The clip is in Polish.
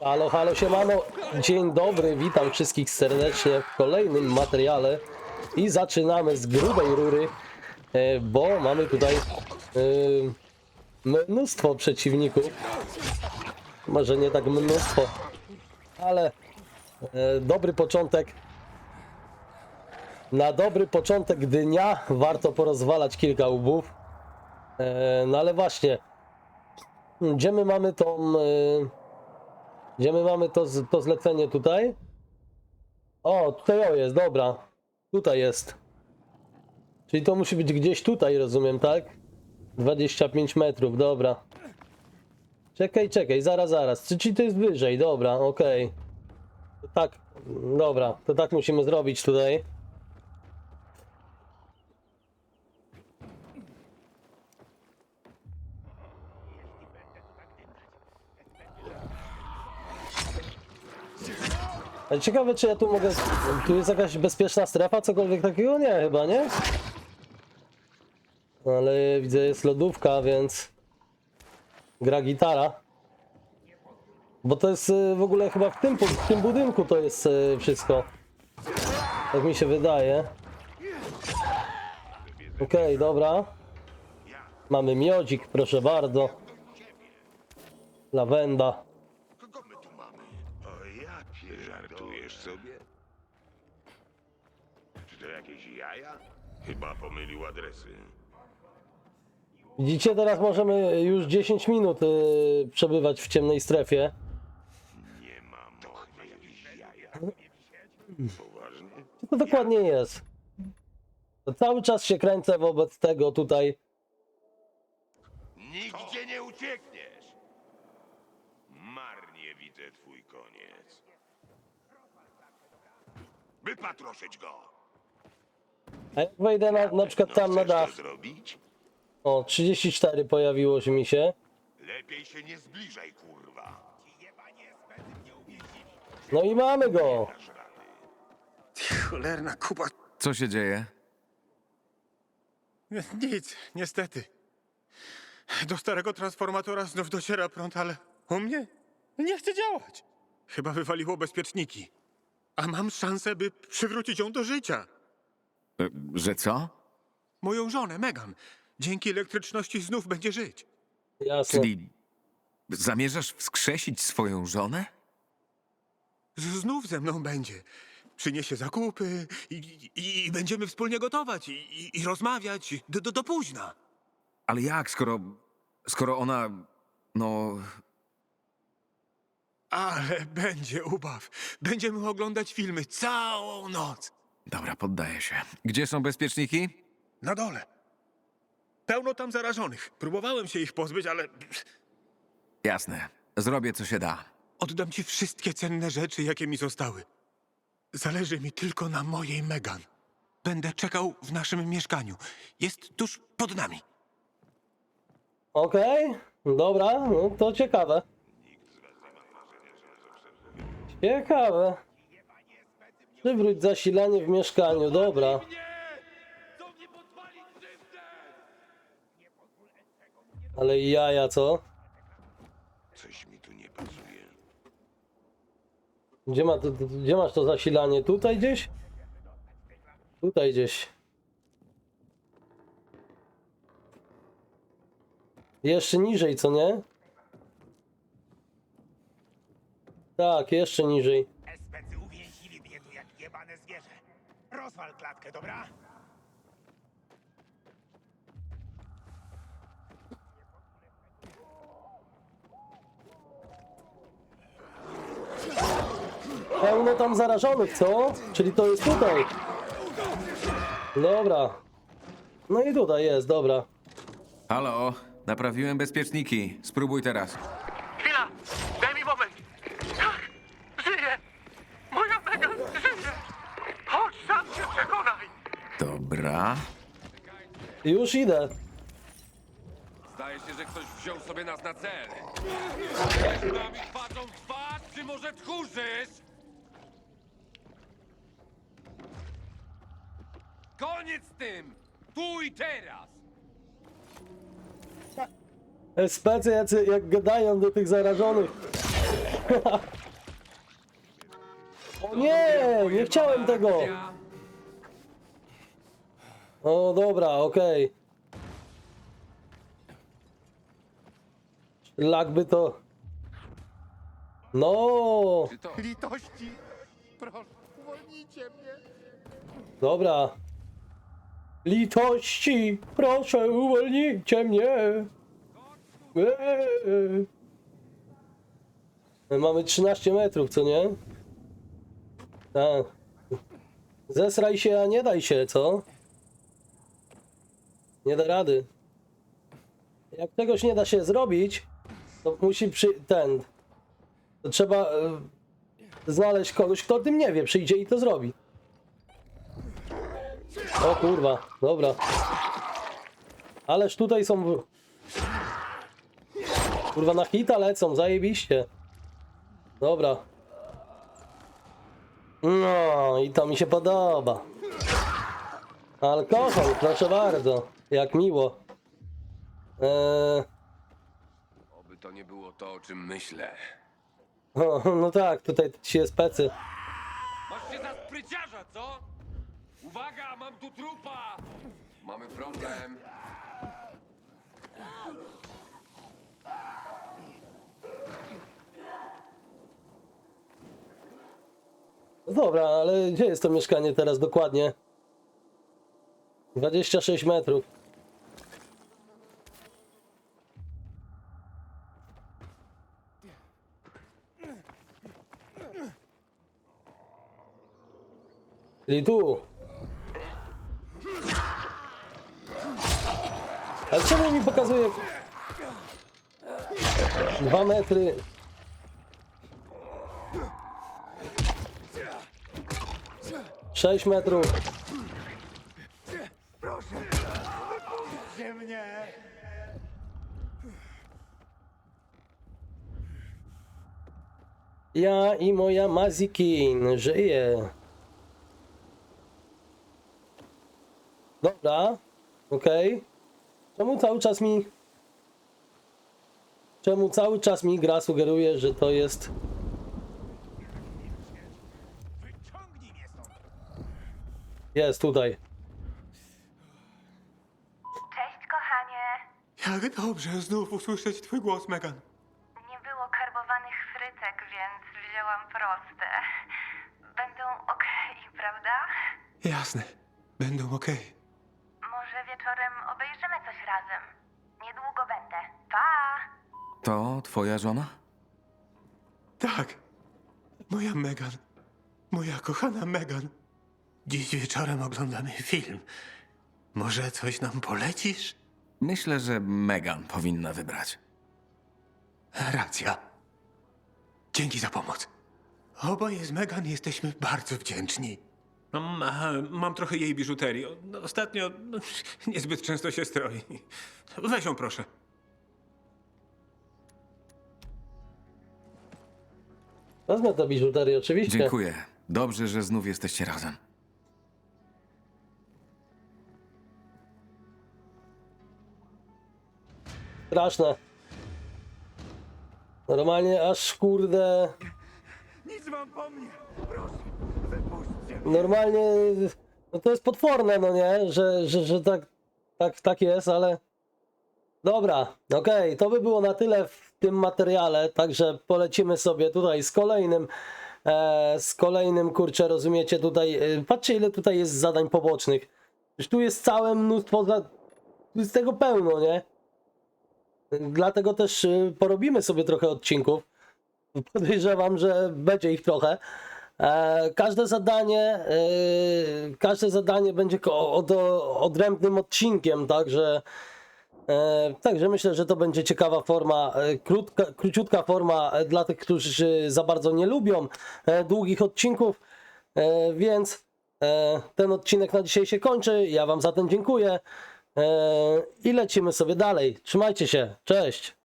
Halo, halo, siemano. Dzień dobry, witam wszystkich serdecznie w kolejnym materiale. I zaczynamy z grubej rury, e, bo mamy tutaj e, mnóstwo przeciwników. Może nie tak mnóstwo, ale e, dobry początek. Na dobry początek dnia warto porozwalać kilka łbów. No ale właśnie, gdzie my mamy tą... gdzie my mamy to, to zlecenie tutaj? O, tutaj o jest, dobra. Tutaj jest. Czyli to musi być gdzieś tutaj, rozumiem, tak? 25 metrów, dobra. Czekaj, czekaj, zaraz, zaraz. Czy- Czyli to jest wyżej, dobra, okej. To Tak, dobra, to tak musimy zrobić tutaj. Ale ciekawe, czy ja tu mogę. Tu jest jakaś bezpieczna strefa, cokolwiek takiego? Nie, chyba, nie? Ale widzę, jest lodówka, więc. Gra gitara. Bo to jest y, w ogóle chyba w tym, w tym budynku to jest y, wszystko. Tak mi się wydaje. Okej, dobra. Mamy miodzik, proszę bardzo. Lawenda. Żartujesz sobie? Czy to jakieś jaja? Chyba pomylił adresy. Widzicie, teraz możemy już 10 minut y, przebywać w ciemnej strefie. Nie ma mowy jakieś jaja. Poważnie? Co to dokładnie jest? To cały czas się kręcę wobec tego tutaj. Nigdzie nie uciekniesz! Marnie widzę twój koniec. Wypatroszyć go! A jak wejdę na, na przykład tam na dach. zrobić? O, 34 pojawiło się mi się. Lepiej się nie zbliżaj, kurwa. No i mamy go. Dasz rady. Cholerna kupa. Co się dzieje? Nic, niestety. Do starego transformatora znów dociera prąd, ale u mnie nie chce działać. Chyba wywaliło bezpieczniki. A mam szansę, by przywrócić ją do życia. E, Że co? Moją żonę, Megan. Dzięki elektryczności znów będzie żyć. Jasne. Czyli zamierzasz wskrzesić swoją żonę? Z- Znów ze mną będzie. Przyniesie zakupy i, i, i będziemy wspólnie gotować i, i, i rozmawiać do, do, do późna. Ale jak, skoro. skoro ona. no. Ale będzie ubaw. Będziemy oglądać filmy całą noc. Dobra, poddaję się. Gdzie są bezpieczniki? Na dole. Pełno tam zarażonych. Próbowałem się ich pozbyć, ale Jasne. Zrobię co się da. oddam ci wszystkie cenne rzeczy, jakie mi zostały. Zależy mi tylko na mojej Megan. Będę czekał w naszym mieszkaniu. Jest tuż pod nami. Okej, dobra, no to ciekawe. Ciekawe. Przywróć zasilanie w mieszkaniu, dobra. Ale jaja, co? Coś mi tu nie pasuje. Gdzie, ma, gdzie masz to zasilanie? Tutaj gdzieś? Tutaj gdzieś. Jeszcze niżej, co nie? Tak, jeszcze niżej. Especy uwięzili mnie tu jak jebane zwierzę. Rozwal klatkę, dobra? Pełno tam zarażonych, co? Czyli to jest tutaj. Dobra. No i tutaj jest, dobra. Halo, naprawiłem bezpieczniki. Spróbuj teraz. Chwila! Daj mi moment! Tak! Żyje! Moja Megan żyje! Chodź, sam się przekonaj! Dobra. Już idę. Zdaje się, że ktoś wziął sobie nas na cel. Nami twarzą w twarz, czy może tchórzysz? Koniec z tym! Tu i teraz! SPC jacy jak gadają do tych zarażonych. O nie, nie chciałem tego. O dobra, okej. Lak by to... No, to... Litości! Proszę, uwolnijcie mnie! dobra. Litości, proszę uwolnijcie mnie. Eee. Mamy 13 metrów, co nie? Tak. Zesraj się, a nie daj się, co? Nie da rady. Jak czegoś nie da się zrobić, to musi przy... ten... To trzeba e, znaleźć kogoś, kto o tym nie wie, przyjdzie i to zrobi. O kurwa, dobra. Ależ tutaj są... Kurwa, na hita lecą, zajebiście. Dobra. No, i to mi się podoba. Alkohol, proszę bardzo. Jak miło. Eee, Oby to nie było to, o czym myślę. o, no tak, tutaj ci jest pecy. Masz się za spryciarza, co? Uwaga, mam tu trupa! Mamy problem. No Dobra, ale gdzie jest to mieszkanie teraz dokładnie? 26 metrów. Czyli tu. Ale czemu mi pokazuje... Dwa metry. Sześć metrów. Mnie? Ja i moja Mazikin żyje. Dobra, okej. Czemu cały czas mi... Czemu cały czas mi gra sugeruje, że to jest... Jest tutaj. Cześć, kochanie. Jak dobrze znów usłyszeć twój głos, Megan. Nie było karbowanych frytek, więc wzięłam proste. Będą okej, prawda? Jasne, będą okej. Wieczorem obejrzymy coś razem. Niedługo będę. Pa! To twoja żona? Tak, moja Megan. Moja kochana Megan. Dziś wieczorem oglądamy film. Może coś nam polecisz? Myślę, że Megan powinna wybrać. Racja. Dzięki za pomoc. Oboje z Megan jesteśmy bardzo wdzięczni. Mam, mam trochę jej biżuterii. Ostatnio no, niezbyt często się stroi. Weź ją proszę. Wezmę to biżuterię, oczywiście. Dziękuję. Dobrze, że znów jesteście razem. Straszne. Normalnie aż kurde... Nic mam po mnie! Proszę! Normalnie... No to jest potworne, no nie? Że, że, że tak, tak, tak jest, ale... Dobra, okej, to by było na tyle w tym materiale, także polecimy sobie tutaj z kolejnym, e, z kolejnym, kurczę, rozumiecie, tutaj, e, patrzcie ile tutaj jest zadań pobocznych, Przecież tu jest całe mnóstwo, za, tu jest tego pełno, nie? Dlatego też e, porobimy sobie trochę odcinków, podejrzewam, że będzie ich trochę. E, każde zadanie, e, każde zadanie będzie od, odrębnym odcinkiem, także E, Także myślę, że to będzie ciekawa forma, krótka, króciutka forma dla tych, którzy za bardzo nie lubią długich odcinków. Więc ten odcinek na dzisiaj się kończy. Ja Wam za ten dziękuję i lecimy sobie dalej. Trzymajcie się, cześć.